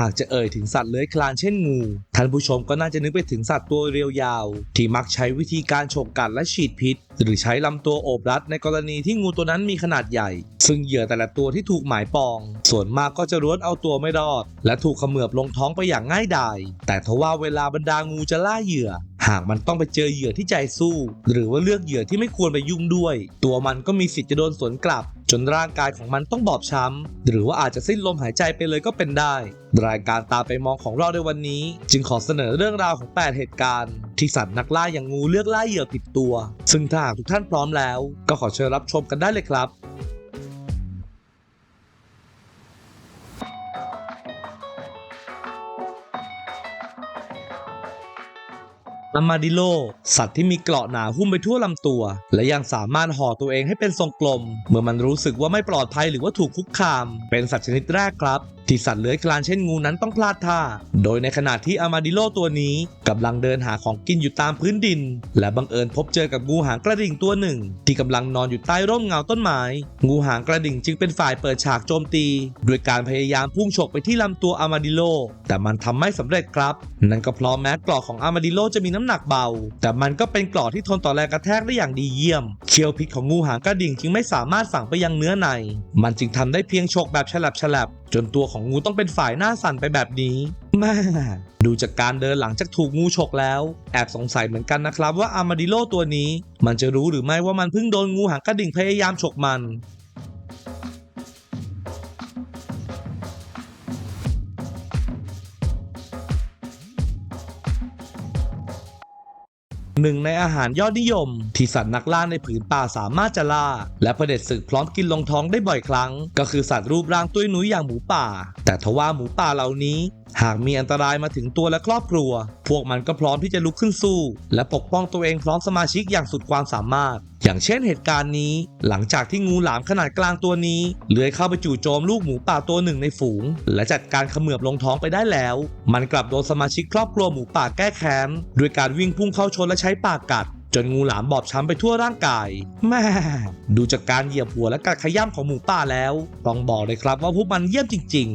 หากจะเอ่ยถึงสัตว์เลื้อยคลานเช่นงู ท่านผู้ชมก็น่าจะนึกไปถึงสัตว์ตัวเรียวยาว ที่มักใช้วิธีการฉกกัดและฉีดพิษ หรือใช้ลำตัวโอบรัดในกรณีที่งูตัวนั้นมีขนาดใหญ่ ซึ่งเหยื่อแต่ละตัวที่ถูกหมายปอง ส่วนมากก็จะร้วนเอาตัวไม่รอด และถูกเขมือบลงท้องไปอย่างง่ายดาย แต่ทว่าเวลาบรรดางูจะล่าเหยื่อหากมันต้องไปเจอเหยื่อที่ใจสู้ หรือว่าเลือกเหยื่อที่ไม่ควรไปยุ่งด้วย ตัวมันก็มีสิทธิ์จะโดนสวนกลับ จนร่างกายของมันต้องบอบช้ำ หรือว่าอาจจะสิ้นลมหายใจไปเลยก็เป็นได้ รายการตาไปมองของเราในวันนี้ จึงขอเสนอเรื่องราวของ 8 เหตุการณ์ ที่สัตว์นักล่าอย่างงูเลือกล่าเหยื่อผิดตัว ซึ่งถ้าหากทุกท่านพร้อมแล้ว ก็ขอเชิญรับชมกันได้เลยครับ อามาดิโล สัตว์ที่มีเกราะหนาหุ้มไปทั่วลำตัว และยังสามารถห่อตัวเองให้เป็นทรงกลม เมื่อมันรู้สึกว่าไม่ปลอดภัยหรือว่าถูกคุกคาม เป็นสัตว์ชนิดแรกครับ ที่สัตว์เลื้อยคลานเช่นงูนั้นต้องพลาดท่า โดยในขณะที่อามาดิโลตัวนี้กำลังเดินหาของกินอยู่ตามพื้นดิน และบังเอิญพบเจอกับงูหางกระดิ่งตัวหนึ่ง ที่กำลังนอนอยู่ใต้ร่มเงาต้นไม้ งูหางกระดิ่งจึงเป็นฝ่ายเปิดฉากโจมตีด้วยการพยายามพุ่งฉกไปที่ลำตัวอามาดิโลแต่มันทำไม่สำเร็จครับ นั่นก็เพราะแม้กรอกของอามาดิโลจะมีน้ำหนักเบา แต่มันก็เป็นกรอกที่ทนต่อแรงกระแทกได้อย่างดีเยี่ยม เคี้ยวพิษของงูหางกระดิ่งจึงไม่สามารถฝังไปยังเนื้อใน มันจึงทำได้เพียงฉกแบบฉลับฉลับจนตัวของงูต้องเป็นฝ่ายหน้าสั่นไปแบบนี้แม่ดูจากการเดินหลังจากถูกงูฉกแล้ว แอบสงสัยเหมือนกันนะครับว่าอามาดิโลตัวนี้ มันจะรู้หรือไม่ว่ามันเพิ่งโดนงูหางกระดิ่งพยายามฉกมัน หนึ่งในอาหารยอดนิยม ที่สัตว์นักล่าในผืนป่าสามารถจะล่า และเผด็จศึกพร้อมกินลงท้องได้บ่อยครั้ง ก็คือสัตว์รูปร่างตุ้ยนุ้ยอย่างหมูป่า แต่ทว่าหมูป่าเหล่านี้ หากมีอันตรายมาถึงตัวและครอบครัว พวกมันก็พร้อมที่จะลุกขึ้นสู้ และปกป้องตัวเองพร้อมสมาชิกอย่างสุดความสามารถอย่างเช่นเหตุการณ์นี้ หลังจากที่งูหลามขนาดกลางตัวนี้เลื้อยเข้าไปจู่โจมลูกหมูป่าตัวหนึ่งในฝูง และจัดการเขมือบลงท้องไปได้แล้ว มันกลับโดนสมาชิกครอบครัวหมูป่าแก้แค้นด้วยการวิ่งพุ่งเข้าชนและใช้ปากกัดจนงูหลามบอบช้ำไปทั่วร่างกาย แม่ดูจากการเหยียบหัวและกัดขย้ำของหมูป่าแล้ว ต้องบอกเลยครับว่าพวกมันเยี่ยมจริง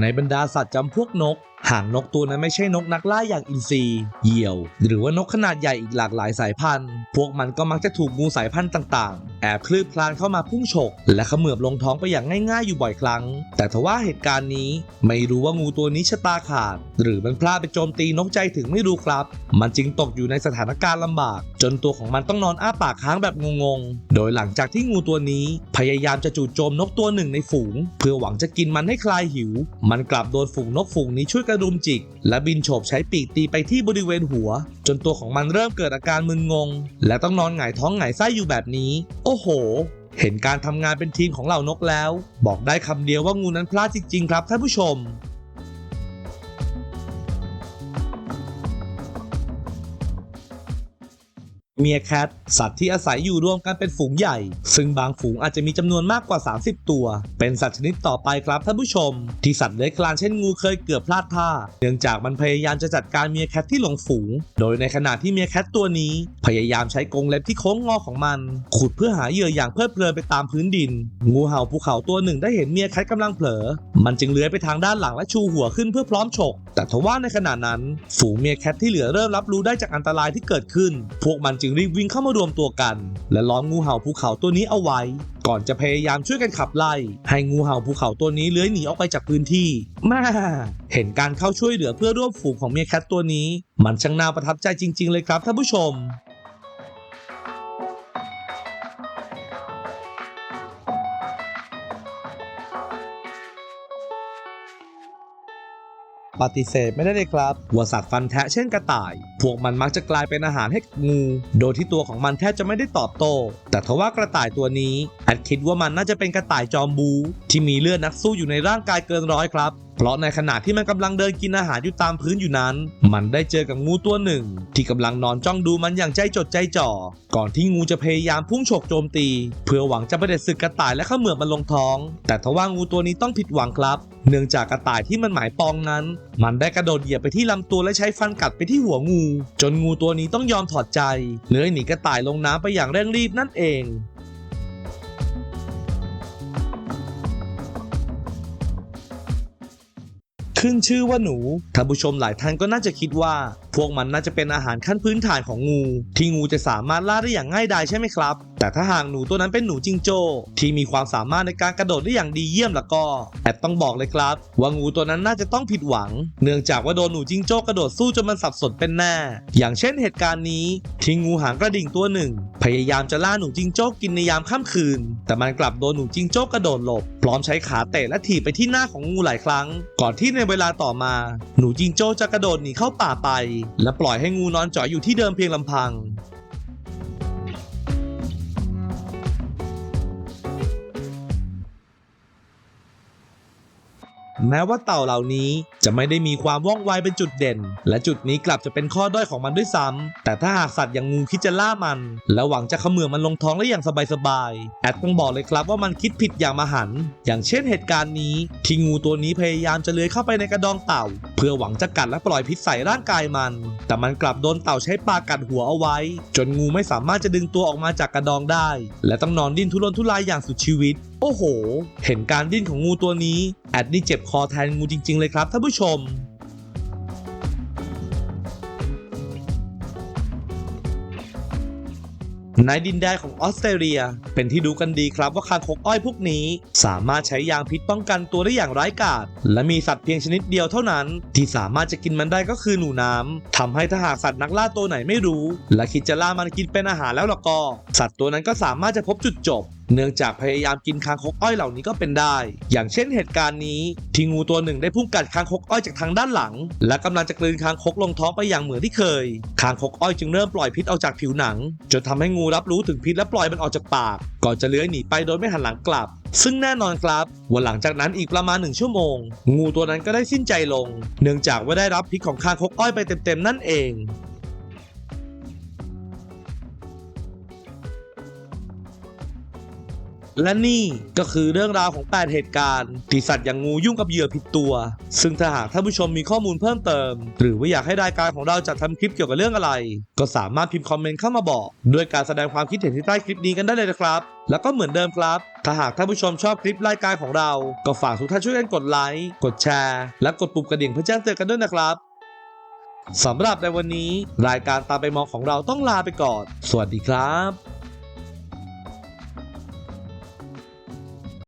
ในบรรดาสัตว์จำพวกนก หางนกตัวนั้นไม่ใช่นกนักล่าอย่างอินทรีเหยี่ยว หรือว่านกขนาดใหญ่อีกหลากหลายสายพันธุ์ พวกมันก็มักจะถูกงูสายพันธุ์ต่างแอบคลืบคลานเข้ามาพุ่งฉก และเขมือบลงท้องไปอย่างง่ายๆอยู่บ่อยครั้ง แต่ทว่าเหตุการณ์นี้ไม่รู้ว่างูตัวนี้ชะตาขาด หรือมันพลาดไปโจมตีนกใจถึงไม่รู้ครับ มันจึงตกอยู่ในสถานการณ์ลำบาก จนตัวของมันต้องนอนอ้าปากค้างแบบงงๆ โดยหลังจากที่งูตัวนี้ พยายามจะจู่โจมนกตัวหนึ่งในฝูง เพื่อหวังจะกินมันให้คลายหิว มันกลับโดนฝูงนกฝูงนี้ช่วยกระดุมจิก และบินโฉบใช้ปีกตีไปที่บริเวณหัว จนตัวของมันเริ่มเกิดอาการมึนงง และต้องนอนหงายท้องหงายไส้อยู่แบบนี้อ้โห เห็นการทำงานเป็นทีมของเหล่านกแล้ว บอกได้คำเดียวว่างูนั้นพลาดจริงๆ ครับท่านผู้ชม เมียแคทสัตว์ที่อาศัยอยู่รวมกันเป็นฝูงใหญ่ ซึ่งบางฝูงอาจจะมีจำนวนมากกว่า 30 ตัว เป็นสัตว์ชนิดต่อไปครับท่านผู้ชม ที่สัตว์เลื้อยคลานเช่นงูเคยเกือบพลาดท่า เนื่องจากมันพยายามจะจัดการเมียแคทที่หลงฝูง โดยในขณะที่เมียแคทตัวนี้ พยายามใช้กรงเล็บที่โค้งงอของมัน ขุดเพื่อหาเหยื่ออย่างเพลิดเพลินไปตามพื้นดิน งูเห่าภูเขาตัวหนึ่งได้เห็นเมียแคทกำลังเผลอ มันจึงเลื้อยไปทางด้านหลังและชูหัวขึ้นเพื่อพร้อมฉก แต่ทว่าในขณะนั้น ฝูงเมียแคทที่เหลือเริ่มรับรู้ได้จากอันตรายที่เกิดขึ้น พวกมันจึงรีบวิ่งเข้ามารวมตัวกัน และล้อมงูเห่าภูเขาตัวนี้เอาไว้ ก่อนจะพยายามช่วยกันขับไล่ ให้งูเห่าภูเขาตัวนี้เลื้อยหนีออกไปจากพื้นที่มาเห็นการเข้าช่วยเหลือเพื่อร่วมฝูงของเมียแคทตัวนี้ มันช่างน่าประทับใจจริง ๆ เลยครับท่านผู้ชม ปฏิเสธไม่ได้เลยครับว่าสัตว์ฟันแทะเช่นกระต่าย พวกมันมักจะกลายเป็นอาหารให้กับงู โดยที่ตัวของมันแทบจะไม่ได้ตอบโต้ แต่ทว่ากระต่ายตัวนี้อาจคิดว่ามันน่าจะเป็นกระต่ายจอมบู ที่มีเลือดนักสู้อยู่ในร่างกายเกินร้อยครับ เพราะในขณะที่มันกำลังเดินกินอาหารอยู่ตามพื้นอยู่นั้น มันได้เจอกับงูตัวหนึ่ง ที่กำลังนอนจ้องดูมันอย่างใจจดใจจ่อ ก่อนที่งูจะพยายามพุ่งฉกโจมตี เพื่อหวังจะประเด็จศึกกระต่ายและเขมือบมันลงท้อง แต่ทว่างูตัวนี้ต้องผิดหวังครับ เนื่องจากกระต่ายที่มันหมายปองนั้น มันได้กระโดดเหยียบไปที่ลำตัวและใช้ฟันกัดไปที่หัวงู จนงูตัวนี้ต้องยอมถอดใจเลื้อยหนีกระต่ายลงน้ำไปอย่างเร่งรีบนั่นเอง ขึ้นชื่อว่าหนูท่านผู้ชมหลายท่านก็น่าจะคิดว่า พวกมันน่าจะเป็นอาหารขั้นพื้นฐานของงู ที่งูจะสามารถล่าได้อย่างง่ายดายใช่ไหมครับ แต่ถ้าหากหนูตัวนั้นเป็นหนูจิงโจ้ที่มีความสามารถในการกระโดดได้อย่างดีเยี่ยมแล้วก็แอบต้องบอกเลยครับ ว่างูตัวนั้นน่าจะต้องผิดหวัง เนื่องจากว่าโดนหนูจิงโจ้กระโดดสู้จนมันสับสนเป็นแน่อย่างเช่นเหตุการณ์นี้ที่งูหางกระดิ่งตัวหนึ่ง พยายามจะล่าหนูจิงโจ้กินในยามค่ำคืน แต่มันกลับโดนหนูจิงโจ้กระโดดหลบ พร้อมใช้ขาเตะและถีบไปที่หน้าของงูหลายครั้ง ก่อนที่ในเวลาต่อมา หนูจิงโจ้จะกระโดดหนีเข้าป่าไปและปล่อยให้งูนอนจ่อยอยู่ที่เดิมเพียงลำพัง แม้ว่าเต่าเหล่านี้จะไม่ได้มีความว่องไวเป็นจุดเด่น และจุดนี้กลับจะเป็นข้อด้อยของมันด้วยซ้ำแต่ถ้าหากสัตว์อย่างงูคิดจะล่ามัน และหวังจะเขมือมันลงท้องได้อย่างสบายๆแอดต้องบอกเลยครับว่ามันคิดผิดอย่างมหันต์อย่างเช่นเหตุการณ์นี้ ที่งูตัวนี้พยายามจะเลื้อยเข้าไปในกระดองเต่า เพื่อหวังจะกัดและปล่อยพิษใส่ร่างกายมัน แต่มันกลับโดนเต่าใช้ปากกัดหัวเอาไว้ จนงูไม่สามารถจะดึงตัวออกมาจากกระดองได้ และต้องนอนดิ้นทุรนทุรายอย่างสุดชีวิตโอ้โห เห็นการดิ้นของงูตัวนี้ ดนี่เจ็บคอแทนงูจริง ๆ เลยครับท่านผู้ชมในดินแดนของออสเตรเลีย เป็นที่ดูกันดีครับว่าคางคกอ้อยพวกนี้ สามารถใช้ยางพิษป้องกันตัวได้อย่างร้ายกาจและมีสัตว์เพียงชนิดเดียวเท่านั้น ที่สามารถจะกินมันได้ก็คือหนูน้ำทำให้ถ้าหากสัตว์นักล่าตัวไหนไม่รู้ และคิดจะล่ามันกินเป็นอาหารแล้วล่ะก็ สัตว์ตัวนั้นก็สามารถจะพบจุดจบ เนื่องจากพยายามกินคางคกอ้อยเหล่านี้ก็เป็นได้ อย่างเช่นเหตุการณ์นี้ที่งูตัวหนึ่งได้พุ่งกัดคางคกอ้อยจากทางด้านหลัง และกำลังจะกลืนคางคกลงท้องไปอย่างเหมือนที่เคย คางคกอ้อยจึงเริ่มปล่อยพิษออกจากผิวหนัง จนทำให้งูรับรู้ถึงพิษและปล่อยมันออกจากปาก ก่อนจะเลื้อยหนีไปโดยไม่หันหลังกลับ ซึ่งแน่นอนครับว่าหลังจากนั้นอีกประมาณหนึ่งชั่วโมง งูตัวนั้นก็ได้สิ้นใจลง เนื่องจากว่าได้รับพิษของคางคกอ้อยไปเต็มๆนั่นเอง และนี่ก็คือเรื่องราวของ 8 เหตุการณ์ที่สัตว์อย่างงูยุ่งกับเหยื่อผิดตัว ซึ่งถ้าหากท่านผู้ชมมีข้อมูลเพิ่มเติม หรือว่าอยากให้รายการของเราจัดทำคลิปเกี่ยวกับเรื่องอะไร ก็สามารถพิมพ์คอมเมนต์เข้ามาบอก ด้วยการแสดงความคิดเห็นที่ใต้คลิปนี้กันได้เลยนะครับ แล้วก็เหมือนเดิมครับ ถ้าหากท่านผู้ชมชอบคลิปรายการของเรา ก็ฝากทุกท่านช่วยกันกดไลค์ กดแชร์ และกดปุ่มกระดิ่งเพื่อแจ้งเตือนกันด้วยนะครับสำหรับในวันนี้ รายการตามไปมองของเราต้องลาไปก่อน สวัสดีครับ